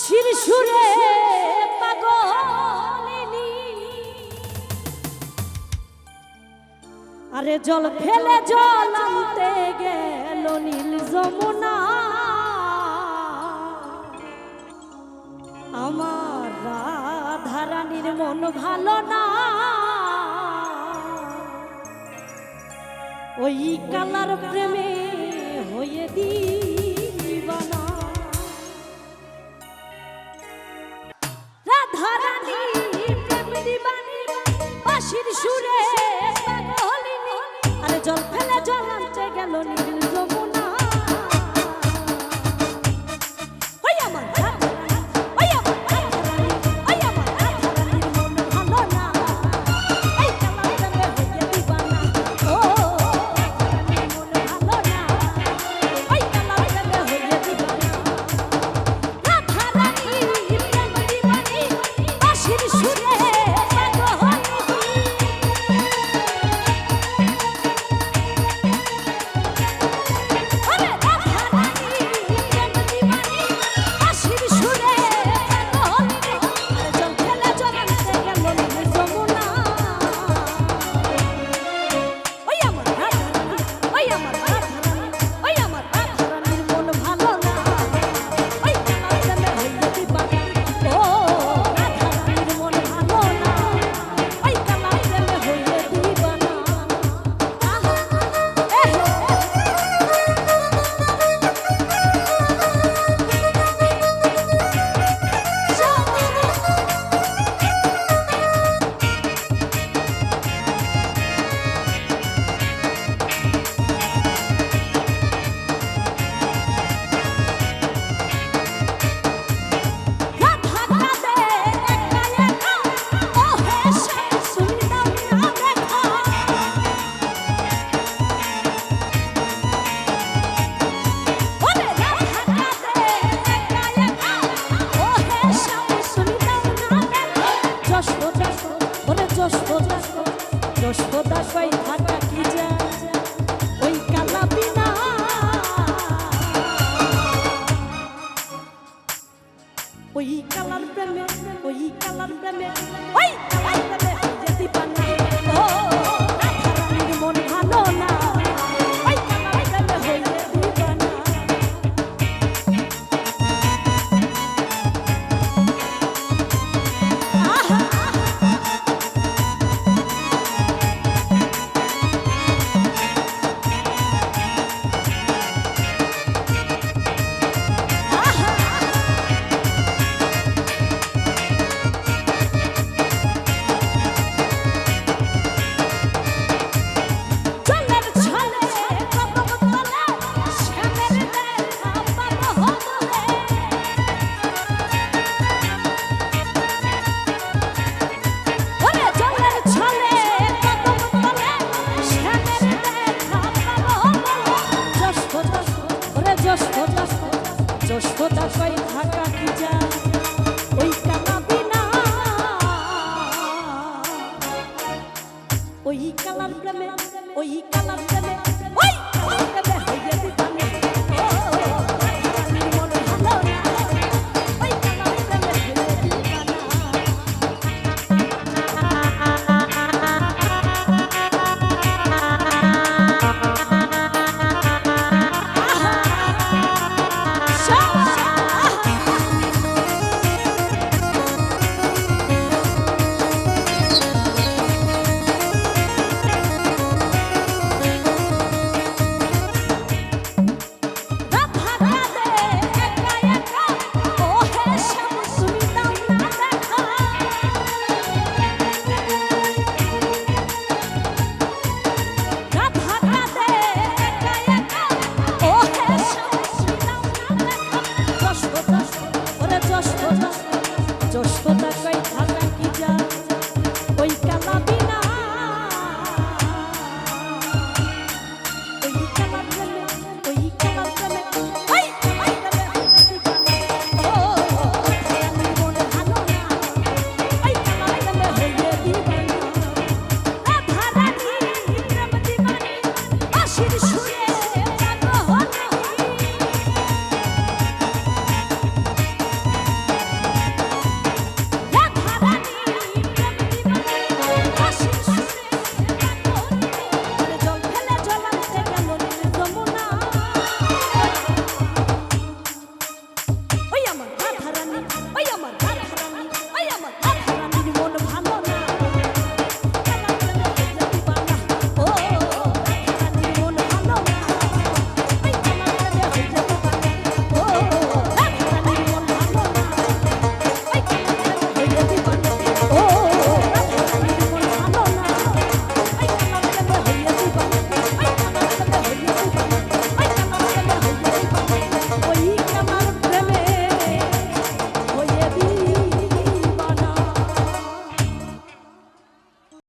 হাসির সুরে পাগলিনি। আরে জল ফেলে জল আনতে গেল নীল যমুনা। আমার রাধারানীর মন ভালো না। ওই কালার প্রেমে হয়ে দিই। adelante que lo the lo ওরে যশো দাস যশো দাস ভাই ঢাকা কি যা? ওই কালা বিনা ওই কালার প্রেমে, ওই কালার প্রেমে, ওই কালার প্রেমে, যেতে পারে সোজা কয় ঢাকা কি যা ওই কালাবি না। ওই কালার প্রেমে, ওই কালার প্রেমে, ওই কালার প্রেমে হইয়া দিতাম।